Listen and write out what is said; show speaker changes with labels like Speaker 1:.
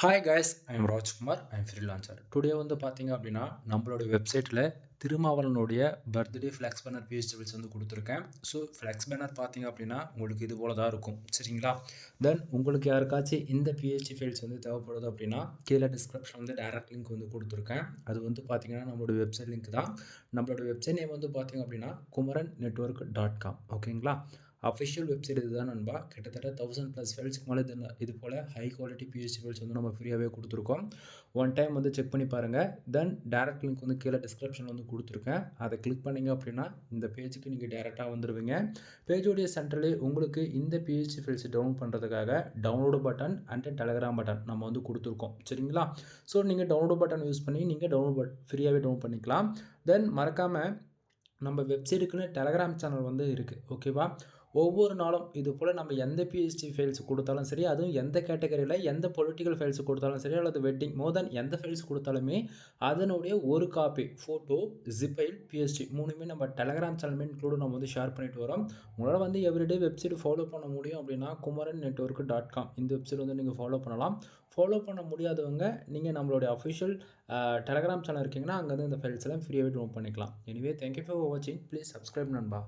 Speaker 1: Hi guys I'm Rajkumar I'm freelancer today வந்து பார்த்தீங்க அப்படின்னா நம்மளோட வெப்சைட்டில் திருமாவளனுடைய பர்த்டே ஃப்ளெக்ஸ் பேனர் பேஜ் வந்து கொடுத்துருக்கேன். ஸோ ஃப்ளெக்ஸ் பேனர் பார்த்தீங்க அப்படின்னா உங்களுக்கு இது போல தான் இருக்கும். சரிங்களா? தென் உங்களுக்கு யாருக்காச்சும் இந்த பிஹெச்டி ஃபைல்ஸ் வந்து தேவைப்படுது அப்படின்னா கீழே டிஸ்கிரிப்ஷன் வந்து டேரக்ட் லிங்க் வந்து கொடுத்துருக்கேன். அது வந்து பார்த்தீங்கன்னா நம்மளோட வெப்சைட் லிங்க் தான். நம்மளோட வெப்சைட் நேம் வந்து பார்த்தீங்க அப்படின்னா குமரன் நெட்ஒர்க் டாட் காம் ஓகேங்களா அஃபிஷியல் வெப்சைட் இதுதான் நண்பா. கிட்டத்தட்ட தௌசண்ட் ப்ளஸ் ஃபைல்ஸ்க்கு மேலே இது இது போல் ஹை குவாலிட்டி பிஹெச்டி ஃபைல்ஸ் வந்து நம்ம ஃப்ரீயாகவே கொடுத்துருக்கோம். ஒன் டைம் வந்து செக் பண்ணி பாருங்கள் தென் டேரக்ட் லிங்க் வந்து கீழே டிஸ்கிரிப்ஷன் வந்து கொடுத்துருக்கேன். அதை கிளிக் பண்ணிங்க அப்படின்னா இந்த பேஜுக்கு நீங்கள் டேரெக்டாக வந்துடுவீங்க பேஜோடைய சென்டர்லேயே உங்களுக்கு இந்த பிஹெச்டி ஃபைல்ஸ் டவுன் பண்ணுறதுக்காக download button and Telegram button நம்ம வந்து கொடுத்துருக்கோம். சரிங்களா? ஸோ நீங்கள் டவுன்லோடு பட்டன் யூஸ் பண்ணி நீங்கள் டவுன்லோட் பட் ஃப்ரீயாகவே டவுன் பண்ணிக்கலாம். தென் மறக்காமல் நம்ம வெப்சைட்டுக்குன்னு டெலகிராம் சேனல் வந்து இருக்குது ஓகேவா ஒவ்வொரு நாளும் இது போல் நம்ம எந்த பிஹெச்டி ஃபைல்ஸ் கொடுத்தாலும் சரி அதுவும் எந்த கேட்டகரியில் எந்த பொலிட்டிக்கல் ஃபைல்ஸ் கொடுத்தாலும் சரி அல்லது வெட்டிங் மோர் தென் எந்த ஃபைல்ஸ் கொடுத்தாலுமே அதனுடைய ஒரு காப்பி ஃபோட்டோ ஜிப்பைல் பிஹெச்டி மூணுமே நம்ம டெலகிராம் சேனலுமே இன்க்ளூடு நம்ம வந்து ஷேர் பண்ணிட்டு வரோம். உங்களால் வந்து எவ்ரிடே வெப்சைட் ஃபாலோ பண்ண முடியும் அப்படின்னா குமரன் நெட்ஒர்க் டாட் காம் இந்த வெப்சைட் வந்து நீங்கள் ஃபாலோ பண்ணலாம். ஃபாலோ பண்ண முடியாதவங்க நீங்கள் நம்மளுடைய அஃபிஷியல் டெலகிராம் சேனல் இருக்கீங்கன்னா அங்கேருந்து இந்த ஃபைல்ஸ் எல்லாம் ஃப்ரீயாகவே டவுன் பண்ணிக்கலாம். எனிவே தேங்க்யூ ஃபார் வாட்சிங் ப்ளீஸ் சப்ஸ்கிரைப் நண்பா.